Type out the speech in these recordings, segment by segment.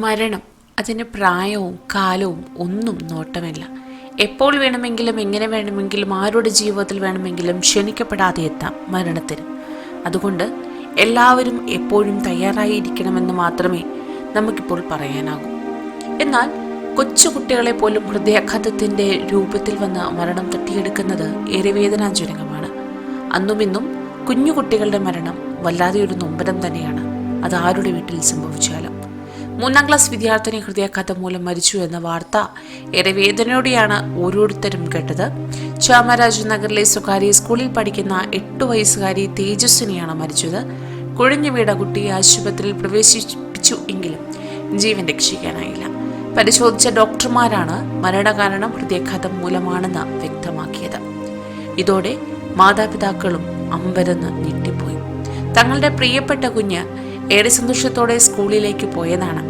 മരണം അതിന് പ്രായവും കാലവും ഒന്നും നോട്ടമില്ല. എപ്പോൾ വേണമെങ്കിലും എങ്ങനെ വേണമെങ്കിലും ആരുടെ ജീവിതത്തിൽ വേണമെങ്കിലും ക്ഷണിക്കപ്പെടാതെ എത്താം മരണത്തിന്. അതുകൊണ്ട് എല്ലാവരും എപ്പോഴും തയ്യാറായിരിക്കണമെന്ന് മാത്രമേ നമുക്കിപ്പോൾ പറയാനാകൂ. എന്നാൽ കൊച്ചു കുട്ടികളെ പോലും ഹൃദയാഘാതത്തിന്റെ രൂപത്തിൽ വന്ന് മരണം തട്ടിയെടുക്കുന്നത് ഏറെ വേദനാജനകമാണ്. അന്നും ഇന്നും കുഞ്ഞു കുട്ടികളുടെ മരണം വല്ലാതെ ഒരു നൊമ്പരം തന്നെയാണ്. അത് ആരുടെ വീട്ടിൽ സംഭവിച്ചാലും. മൂന്നാം ക്ലാസ് വിദ്യാർത്ഥിനി ഹൃദയാഘാതം മൂലം മരിച്ചു എന്ന വാർത്ത ഏറെ വേദനയോടെയാണ് ഓരോരുത്തരും കേട്ടത്. ചാമരാജ് നഗറിലെ സ്വകാര്യ സ്കൂളിൽ പഠിക്കുന്ന എട്ടു വയസ്സുകാരി തേജസ്വിനിയാണ് മരിച്ചത്. കുഴഞ്ഞു വീട കുട്ടി ആശുപത്രിയിൽ പ്രവേശിപ്പിച്ചു എങ്കിലും ജീവൻ രക്ഷിക്കാനായില്ല. പരിശോധിച്ച ഡോക്ടർമാരാണ് മരണകാരണം ഹൃദയാഘാതം മൂലമാണെന്ന് വ്യക്തമാക്കിയത്. ഇതോടെ മാതാപിതാക്കളും അമ്പരന്ന് ഞെട്ടിപ്പോയി. തങ്ങളുടെ പ്രിയപ്പെട്ട കുഞ്ഞ് ഏറെ സന്തോഷത്തോടെ സ്കൂളിലേക്ക് പോയതാണ്.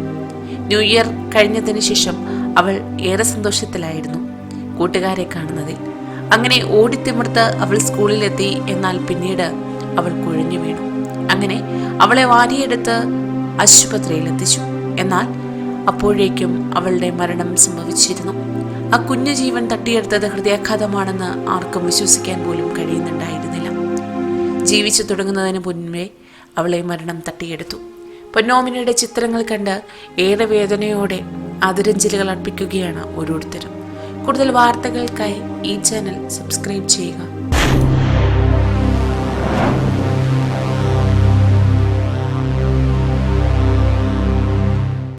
ന്യൂ ഇയർ കഴിഞ്ഞതിന് ശേഷം അവൾ ഏറെ സന്തോഷത്തിലായിരുന്നു കൂട്ടുകാരെ കാണുന്നതിൽ. അങ്ങനെ ഓടിത്തിമിർത്ത് അവൾ സ്കൂളിലെത്തി എന്നാൽ പിന്നീട് അവൾ കുഴഞ്ഞു വീണു. അങ്ങനെ അവളെ വാരിയെടുത്ത് ആശുപത്രിയിൽ എത്തിച്ചു എന്നാൽ അപ്പോഴേക്കും അവളുടെ മരണം സംഭവിച്ചിരുന്നു. ആ കുഞ്ഞു ജീവൻ തട്ടിയെടുത്തത് ഹൃദയാഘാതമാണെന്ന് ആർക്കും വിശ്വസിക്കാൻ പോലും കഴിയുന്നുണ്ടായിരുന്നില്ല. ജീവിച്ചു തുടങ്ങുന്നതിന് മുൻപേ അവളെ മരണം തട്ടിയെടുത്തു. പൊന്നോമിനിയുടെ ചിത്രങ്ങൾ കണ്ട് ഏറെ വേദനയോടെ ആദരഞ്ജലികൾ അർപ്പിക്കുകയാണ് ഓരോരുത്തരും. കൂടുതൽ വാർത്തകൾക്കായി ഈ ചാനൽ സബ്സ്ക്രൈബ് ചെയ്യുക.